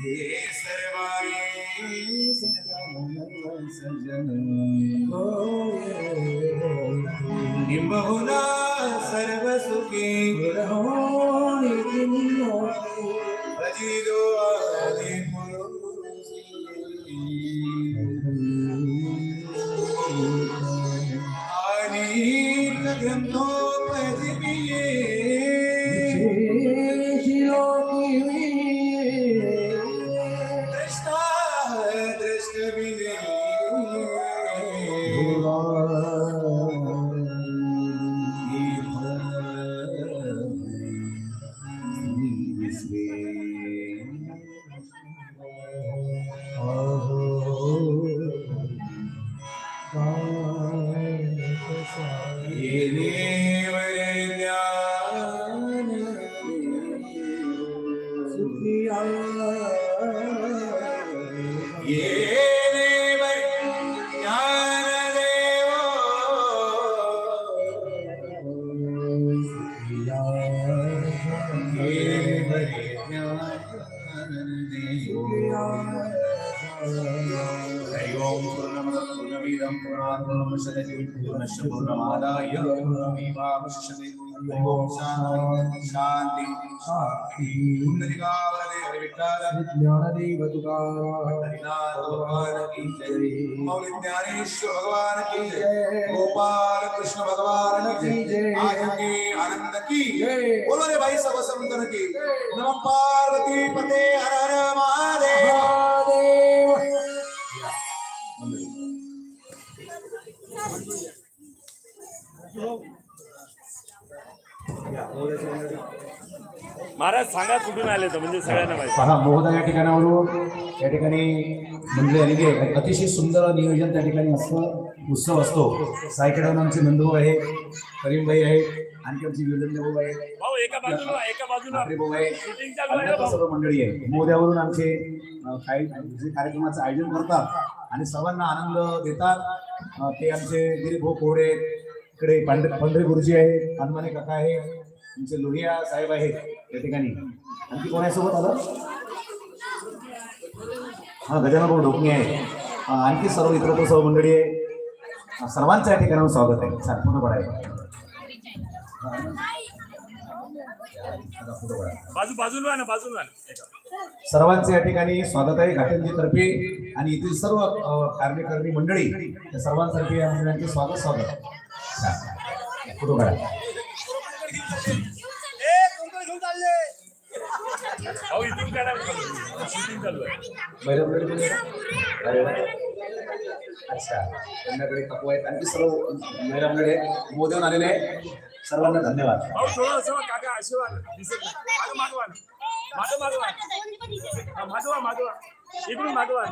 हे सर्वांनी सजन निंबहुना सर्व सुखी अजिरो आदि हरि ओम पूर्णमदः पूर्णमिदं पूर्णात् पूर्णमुदच्यते पूर्णस्य पूर्णमादाय पूर्णमेवावशिष्यते हरि ओम शान्ति शान्ति शान्ति पुण्यदिगावरदे हरिविठ्ठल हरिनाथ भगवान की जय मौली ज्ञानेश्वर भगवान की जय गोपाल कृष्ण भगवान की जय आनंदी आनंद की बोलो रे भाई सब संतन की நம பார்வதி பதே ஹர ஹர மகாதேவ Yeah, all महाराज सांगा कुठून आले तर म्हणजे सगळ्यांना माहिती. पहा महोदय या ठिकाणावरून या ठिकाणी मंडळी आलेली आहे. अतिशय सुंदर नियोजन त्या ठिकाणी असतं. उत्सव असतो. सायकडून आमचे नंदभाऊ आहे करीमभाई आहे आणखी आमची विलंद भाऊ आहे. भाऊ एका बाजूला एका बाजूला. ठाकरे भाऊ आहे. शूटिंग चालू आहे ना अन्य भाऊ. सर्व मंडळी आहे. मोहद्यावरून आमचे अं, काही जे कार्यक्रमाचं आयोजन करतात आणि सर्वांना आनंद देतात. अं, ते आमचे गिरीश भाऊ कोहडे इकडे पांढरे पंढरे गुरुजी आहे हनुमाने काका आहे आमचे लोहिया साहेब आहेत. या ठिकाणी. आणखी कोण आहे सोबत आलं हा गजानन भाऊ ढोकणे आहे. आणखी सर्व इतर सर्व मंडळी आहे सर्वांचं या ठिकाणावर स्वागत आहे. छान फोटो काढा. बाजू बाजूला ना बाजूला ना. एका. सर्वांचे या ठिकाणी स्वागत आहे. घाटंजी तर्फे आणि येथील सर्व अ, कार्यकर्ती मंडळी या सर्वांसाठी या मंडळांचे स्वागत स्वागत. फोटो काढा. आहे? अरे. अच्छा. त्यांच्याकडे आहेत. आणखी सर्व आहेत मोदीवर आलेले सर्वांना धन्यवाद. भाऊ थोडं असं काका आशीर्वाद. दिसत नाही मागवा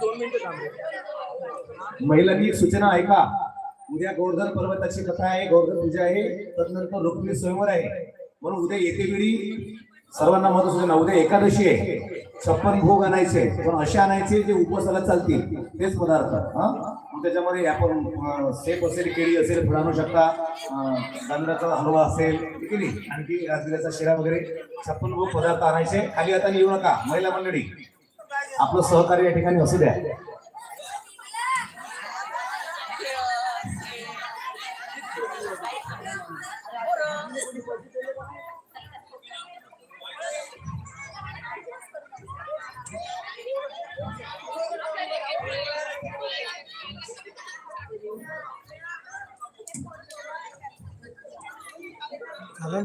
दोन मिनिटं महिलांनी सूचना ऐका. उद्या गोवर्धन पर्वताची कथा आहे गोवर्धन पूजा आहे तदनंतर रुक्मिणी स्वयंवर आहे. म्हणून उद्या येते वेळी सर्वांना महत्त्व सूचना उद्या एकादशी आहे. छप्पन भोग आणायचे पण असे आणायचे जे उपवासाला चालतील. तेच पदार्थ. हा? त्याच्यामध्ये आपण सेप असेल केळी असेल फळ आणू शकता. तांदळाचा हलवा असेल ठीक आहे आणखी राजगिऱ्याचा शिरा वगैरे. छप्पन भोग पदार्थ आणायचे. खाली आता येऊ नका महिला मंडळी. आपलं सहकार्य या ठिकाणी असू द्या. चालेल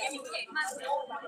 Em muốn!